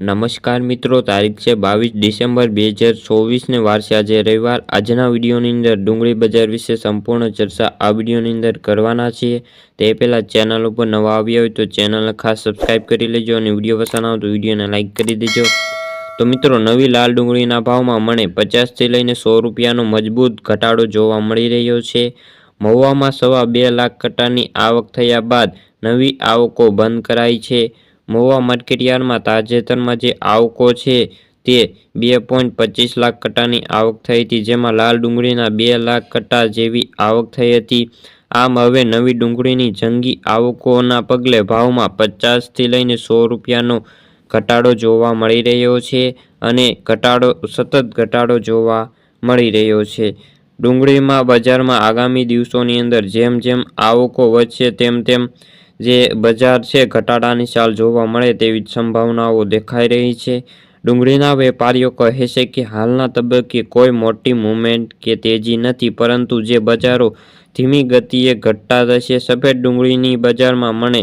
નમસ્કાર મિત્રો, તારીખ છે બાવીસ ડિસેમ્બર બે હજાર ચોવીસને વાર છે આજે રવિવાર. આજના વિડીયોની અંદર ડુંગળી બજાર વિશે સંપૂર્ણ ચર્ચા આ વિડીયોની અંદર કરવાના છીએ. તે પહેલાં ચેનલ ઉપર નવા આવ્યા હોય તો ચેનલને ખાસ સબસ્ક્રાઈબ કરી લેજો અને વીડિયો પસંદ આવે તો વિડીયોને લાઇક કરી દેજો. તો મિત્રો, નવી લાલ ડુંગળીના ભાવમાં મને પચાસથી લઈને સો રૂપિયાનો મજબૂત ઘટાડો જોવા મળી રહ્યો છે. મહુવામાં સવા બે લાખ કટાની આવક થયા બાદ નવી આવકો બંધ કરાઈ છે. મહુવા માર્કેટયાર્ડમાં તાજેતરમાં જે આવકો છે તે બે પોઈન્ટ પચીસ લાખ કટ્ટાની આવક થઈ હતી, જેમાં લાલ ડુંગળીના બે લાખ કટ્ટા જેવી આવક થઈ હતી. આમ હવે નવી ડુંગળીની જંગી આવકોના પગલે ભાવમાં પચાસથી લઈને સો રૂપિયાનો ઘટાડો જોવા મળી રહ્યો છે અને ઘટાડો, સતત ઘટાડો જોવા મળી રહ્યો છે. ડુંગળીમાં બજારમાં આગામી દિવસોની અંદર જેમ જેમ આવકો વધશે, તેમ તેમ જે બજાર છે, ઘટાડાની ચાલ જોવા મળે તેવી સંભાવનાઓ દેખાઈ રહી છે. ડુંગળીના વેપારીઓ કહે છે કે હાલના તબક્કે કોઈ મોટી મૂવમેન્ટ કે તેજી નથી, પરંતુ જે બજારો ધીમી ગતિએ ઘટતા થશે સફેદ ડુંગળીની બજારમાં મને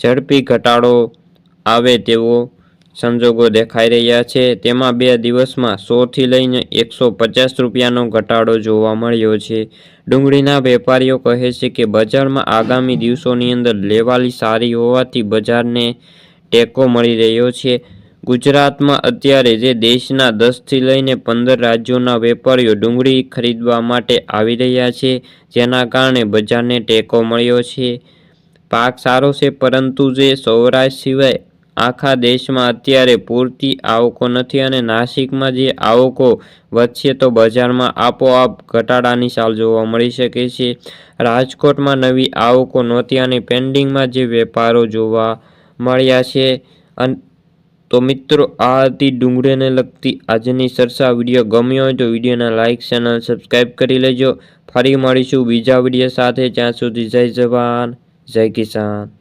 ઝડપી ઘટાડો આવે તેવો સંજોગો દેખાઈ રહ્યા છે. તેમાં બે દિવસમાં સોથી લઈને એકસો પચાસ રૂપિયાનો ઘટાડો જોવા મળ્યો છે. ડુંગળીના વેપારીઓ કહે છે કે બજારમાં આગામી દિવસોની અંદર લેવાલી સારી હોવાથી બજારને ટેકો મળી રહ્યો છે. ગુજરાતમાં અત્યારે જે દેશના દસથી લઈને પંદર રાજ્યોના વેપારીઓ ડુંગળી ખરીદવા માટે આવી રહ્યા છે, જેના કારણે બજારને ટેકો મળ્યો છે. પાક સારો છે, પરંતુ જે સૌરાષ્ટ્ર સિવાય આખા દેશમાં અત્યારે પૂરતી આવકો નથી અને નાસિકમાં જે આવકો વધશે તો બજારમાં આપોઆપ ઘટાડાની ચાલ જોવા મળી શકે છે. રાજકોટમાં નવી આવકો નહોતી અને પેન્ડિંગમાં જે વેપારો જોવા મળ્યા છે. તો મિત્રો, આ હતી ડુંગળીને લગતી આજની ચર્ચા વીડિયો. ગમ્યો હોય તો વિડીયોના લાઇક ચેનલ સબસ્ક્રાઈબ કરી લેજો. ફરી મળીશું બીજા વીડિયો સાથે. જ્યાં સુધી જય જવાન, જય કિસાન.